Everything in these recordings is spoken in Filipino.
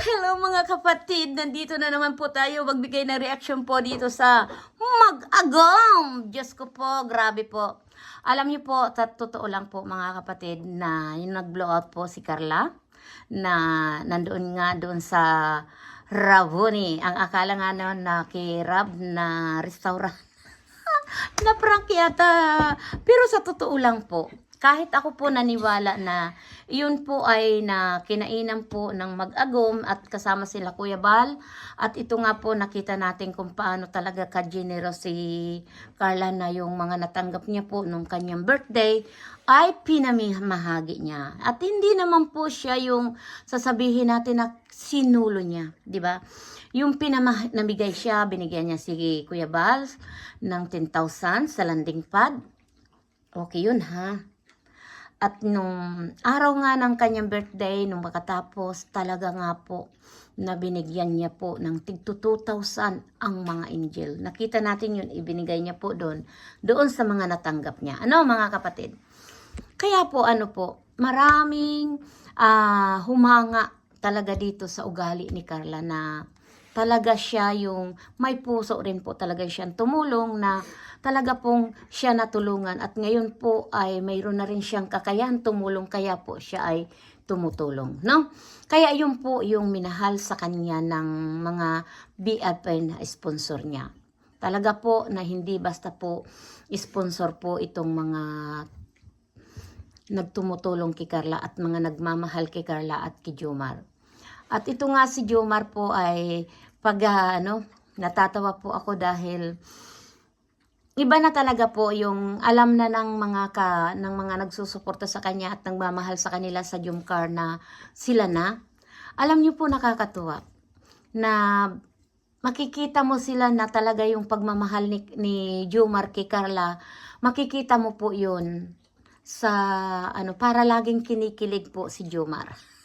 Hello mga kapatid, nandito na naman po tayo magbigay ng reaction po dito sa Mag-agom. Diyos ko po, grabe po. Alam niyo po, totoo lang po mga kapatid na yung nag-blow out po si Carla na nandoon nga doon sa Ravuni. Ang akala nga noon na kay Rab na restaurant na prank yata. Pero sa totoo lang po, kahit ako po naniwala na yun po ay na kinainan po ng mag-agom at kasama sila Kuya Bal. At ito nga po nakita natin kung paano talaga ka-generous si Carla na yung mga natanggap niya po nung kanyang birthday ay pinamahagi niya. At hindi naman po siya yung sasabihin natin na sinulo niya, di ba? Yung pinamah namigay siya, binigyan niya si Kuya Bal ng 10,000 sa landing pad. Okay yun ha. At nung araw nga ng kanyang birthday, nung makatapos, talaga nga po na binigyan niya po ng tig 2,000 ang mga angel. Nakita natin yun, ibinigay niya po doon, doon sa mga natanggap niya. Ano mga kapatid? Kaya po ano po, maraming ah, humanga talaga dito sa ugali ni Carla na talaga siya yung may puso rin po talaga siyang tumulong na talaga pong siya natulungan at ngayon po ay mayroon na rin siyang kakayahan tumulong kaya po siya ay tumutulong, no? Kaya yun po yung minahal sa kanya ng mga BFP na sponsor niya. Talaga po na hindi basta po sponsor po itong mga nagtumutulong kay Carla at mga nagmamahal kay Carla at kay Jomar. At ito nga si Jomar po ay pag ah, ano, natatawa po ako dahil iba na talaga po yung alam na ng mga ka ng mga nagsusuporta sa kanya at nagmamahal sa kanila sa Jomcar na sila na. Alam niyo po nakakatuwa na makikita mo sila na talaga yung pagmamahal ni, ni Jomar kay Carla. Makikita mo po yun sa ano para laging kinikilig po si Jomar.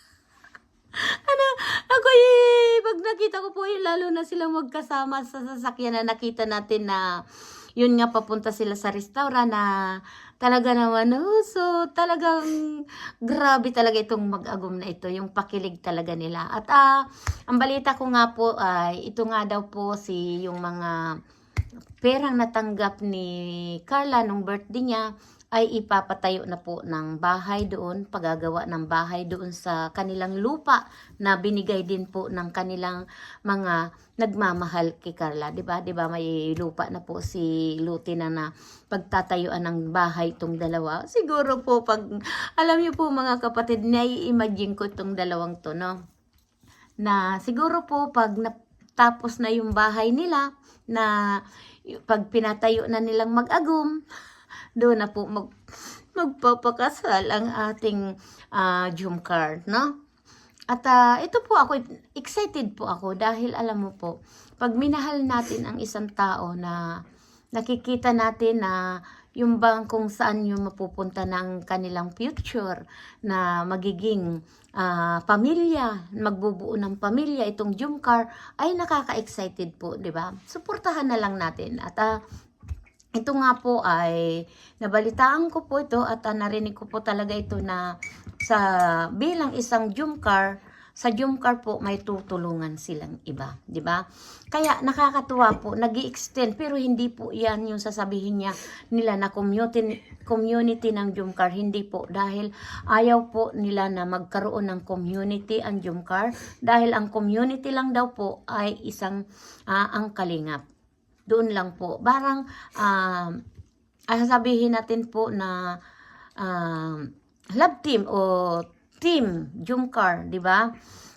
Ano, ako eh, pag nakita ko po yun, lalo na silang magkasama sa sasakyan na nakita natin na yun nga papunta sila sa restaurant na talaga naman, oh, so talagang grabe talaga itong mag-agom na ito, yung pakilig talaga nila. At ah, ang balita ko nga po ay ito nga daw po si yung mga perang natanggap ni Carla nung birthday niya ay ipapatayo na po ng bahay doon, pagagawa ng bahay doon sa kanilang lupa na binigay din po ng kanilang mga nagmamahal kay Carla, 'di ba? 'Di ba may lupa na po si Luti na na pagtatayuan ng bahay itong dalawa. Siguro po pag alam niyo po mga kapatid, nai-imagine ko itong dalawang to, no? Na siguro po pag natapos na yung bahay nila na pag pinatayo na nilang mag-agum, doon na po mag, magpapakasal ang ating uh, Jumcar, no? At ah, ito po ako, excited po ako dahil alam mo po, pag minahal natin ang isang tao na nakikita natin na yung bang kung saan yung mapupunta ng kanilang future na magiging ah, pamilya, magbubuo ng pamilya itong Jumcar ay nakaka-excited po, 'di ba? Suportahan na lang natin at ah, ito nga po ay nabalitaan ko po ito at ah, narinig ko po talaga ito na sa bilang isang Jumcar, sa Jumcar po may tutulungan silang iba, 'di ba? Kaya nakakatuwa po, nag extend pero hindi po 'yan yung sasabihin niya nila na community community ng Jumcar, hindi po dahil ayaw po nila na magkaroon ng community ang Jumcar dahil ang community lang daw po ay isang ah, ang kalingap doon lang po. Barang, um, ah, sabihin natin po na um, love team o team Jumcar, di ba?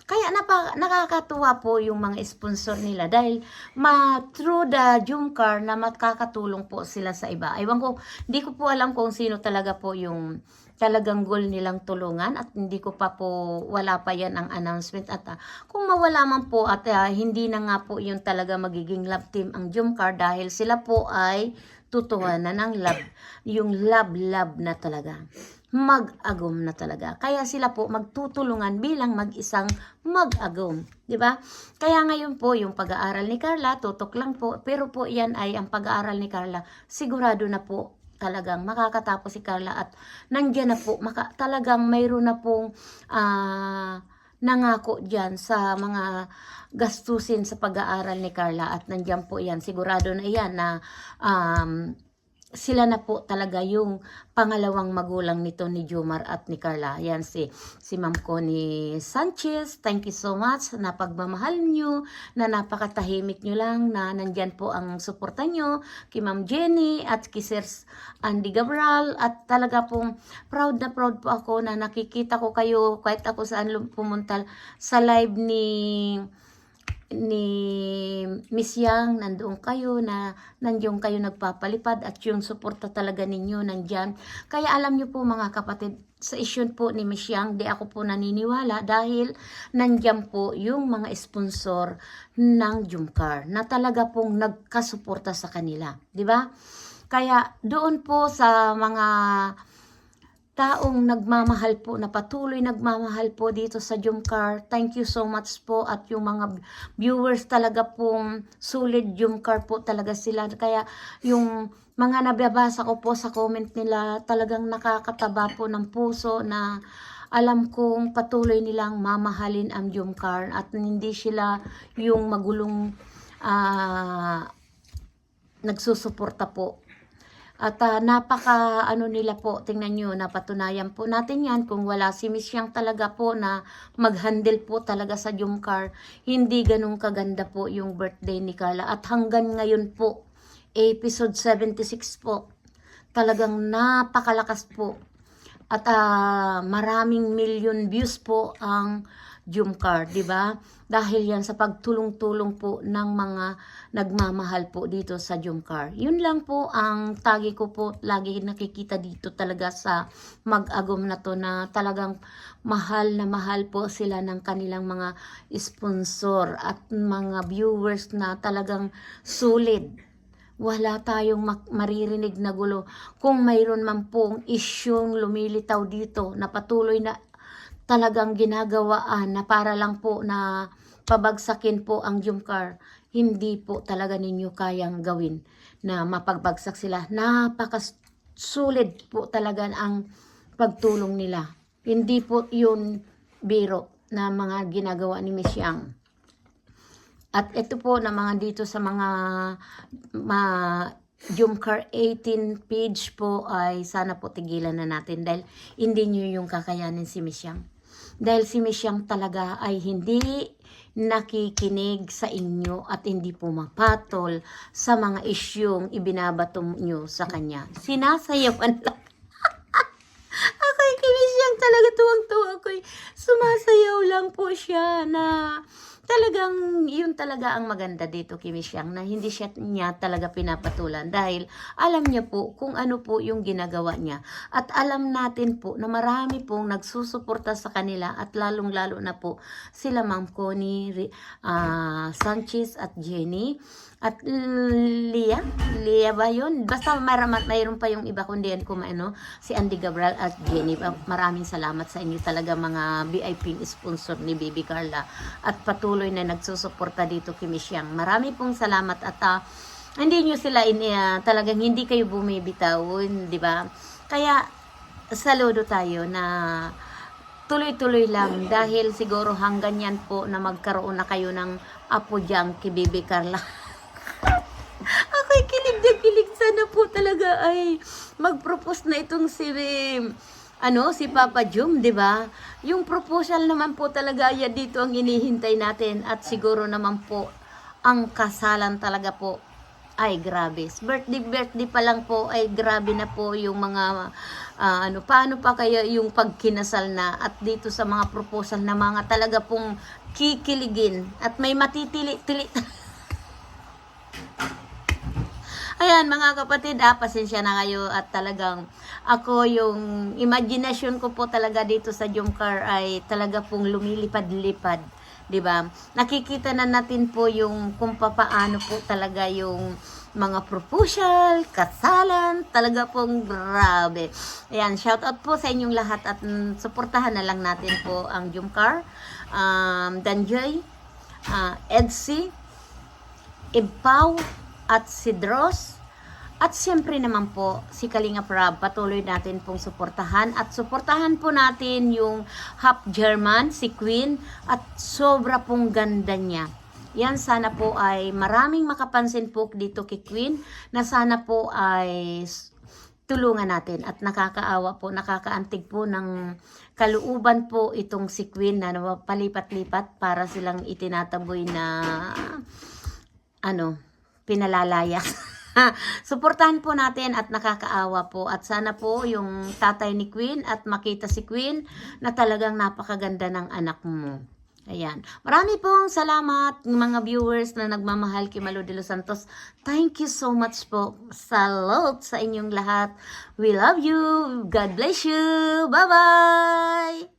Kaya napa, nakakatuwa po yung mga sponsor nila dahil ma through the Jumcar na makakatulong po sila sa iba. Ewan ko, hindi ko po alam kung sino talaga po yung talagang goal nilang tulungan at hindi ko pa po wala pa yan ang announcement at ah, kung mawala man po at ah, hindi na nga po yung talaga magiging love team ang Jumcar dahil sila po ay tutuhanan ng love yung love love na talaga mag-agom na talaga. Kaya sila po magtutulungan bilang mag-isang mag-agom. di ba? Kaya ngayon po, yung pag-aaral ni Carla, tutok lang po. Pero po yan ay ang pag-aaral ni Carla, sigurado na po talagang makakatapos si Carla at nandiyan na po, maka, talagang mayroon na pong ah, nangako dyan sa mga gastusin sa pag-aaral ni Carla at nandyan po yan. Sigurado na yan na um, sila na po talaga yung pangalawang magulang nito ni Jomar at ni Carla. Yan si, si Ma'am Connie Sanchez. Thank you so much na pagmamahal nyo, na napakatahimik nyo lang, na nandyan po ang suporta nyo kay Ma'am Jenny at kay Sir Andy Gabral. At talaga pong proud na proud po ako na nakikita ko kayo kahit ako saan pumunta sa live ni ni Miss Yang, nandoon kayo na nandiyon kayo nagpapalipad at yung suporta talaga ninyo nandyan. Kaya alam niyo po mga kapatid, sa issue po ni Miss Yang, di ako po naniniwala dahil nandyan po yung mga sponsor ng Jumcar na talaga pong nagkasuporta sa kanila. Ba? Kaya doon po sa mga taong nagmamahal po, na patuloy nagmamahal po dito sa Jumcar. Thank you so much po at yung mga viewers talaga pong sulit Jumcar po talaga sila. Kaya yung mga nababasa ko po sa comment nila talagang nakakataba po ng puso na alam kong patuloy nilang mamahalin ang Jumcar at hindi sila yung magulong ah, nagsusuporta po at ah, napaka ano nila po, tingnan nyo, napatunayan po natin yan kung wala si Miss Yang talaga po na mag-handle po talaga sa Jumcar. Hindi ganun kaganda po yung birthday ni Carla. At hanggang ngayon po, episode 76 po, talagang napakalakas po. At ah, maraming million views po ang Jumcar, di ba? Dahil yan sa pagtulong-tulong po ng mga nagmamahal po dito sa Jumcar. Yun lang po ang tagi ko po lagi nakikita dito talaga sa mag-agom na to na talagang mahal na mahal po sila ng kanilang mga sponsor at mga viewers na talagang sulit wala tayong maririnig na gulo. Kung mayroon man pong isyong lumilitaw dito na patuloy na talagang ginagawaan na para lang po na pabagsakin po ang Jumcar, hindi po talaga ninyo kayang gawin na mapagbagsak sila. Napakasulit po talaga ang pagtulong nila. Hindi po yun biro na mga ginagawa ni Miss Yang. At ito po na mga dito sa mga ma Jumcar 18 page po ay sana po tigilan na natin dahil hindi nyo yung kakayanin si Miss Yang. Dahil si Miss Yang talaga ay hindi nakikinig sa inyo at hindi pumapatol sa mga isyong ibinabato nyo sa kanya. Sinasayawan lang. Ako'y kinisyang talaga tuwang-tuwa ako'y sumasayaw lang po siya na talagang yun talaga ang maganda dito kay Miss Yang na hindi siya niya talaga pinapatulan dahil alam niya po kung ano po yung ginagawa niya. At alam natin po na marami pong nagsusuporta sa kanila at lalong-lalo na po sila Ma'am Connie ah, Sanchez at Jenny at Lia, Lia ba yun? Basta marama, mayroon pa yung iba kundi yan kung ano, si Andy Gabral at Jenny. Ah, Maraming salamat sa inyo talaga mga VIP sponsor ni Baby Carla at patuloy na nagsusuporta dito kay Yang. Marami pong salamat at ah, hindi nyo sila in, ah, talagang hindi kayo bumibitaw, di ba? Kaya saludo tayo na tuloy-tuloy lang dahil siguro hanggang yan po na magkaroon na kayo ng apo dyan kay Baby Carla. Ako'y kilig na kilig. Sana po talaga ay mag-propose na itong si ano, si Papa Jum, di ba? Yung proposal naman po talaga ay dito ang inihintay natin at siguro naman po ang kasalan talaga po ay grabe. Birthday birthday pa lang po ay grabe na po yung mga ah, ano paano pa kaya yung pagkinasal na at dito sa mga proposal na mga talaga pong kikiligin at may matitili-tili Ayan mga kapatid, ah, pasensya na kayo at talagang ako yung imagination ko po talaga dito sa Jumcar ay talaga pong lumilipad-lipad. 'di ba? Nakikita na natin po yung kung papaano po talaga yung mga proposal, kasalan, talaga pong grabe. Ayan, shout out po sa inyong lahat at mm, suportahan na lang natin po ang Jumcar, um, Danjoy, uh, Edsy, Ipaw at si Dross At siyempre naman po, si Kalinga Prab, patuloy natin pong suportahan at suportahan po natin yung half German, si Queen, at sobra pong ganda niya. Yan sana po ay maraming makapansin po dito kay Queen na sana po ay tulungan natin at nakakaawa po, nakakaantig po ng kaluuban po itong si Queen na palipat-lipat para silang itinataboy na ano, pinalalayak. Suportahan po natin at nakakaawa po at sana po yung tatay ni Queen at makita si Queen na talagang napakaganda ng anak mo. Ayan. Marami pong salamat mga viewers na nagmamahal kay Malo de los Santos. Thank you so much po. Salute sa inyong lahat. We love you. God bless you. Bye-bye.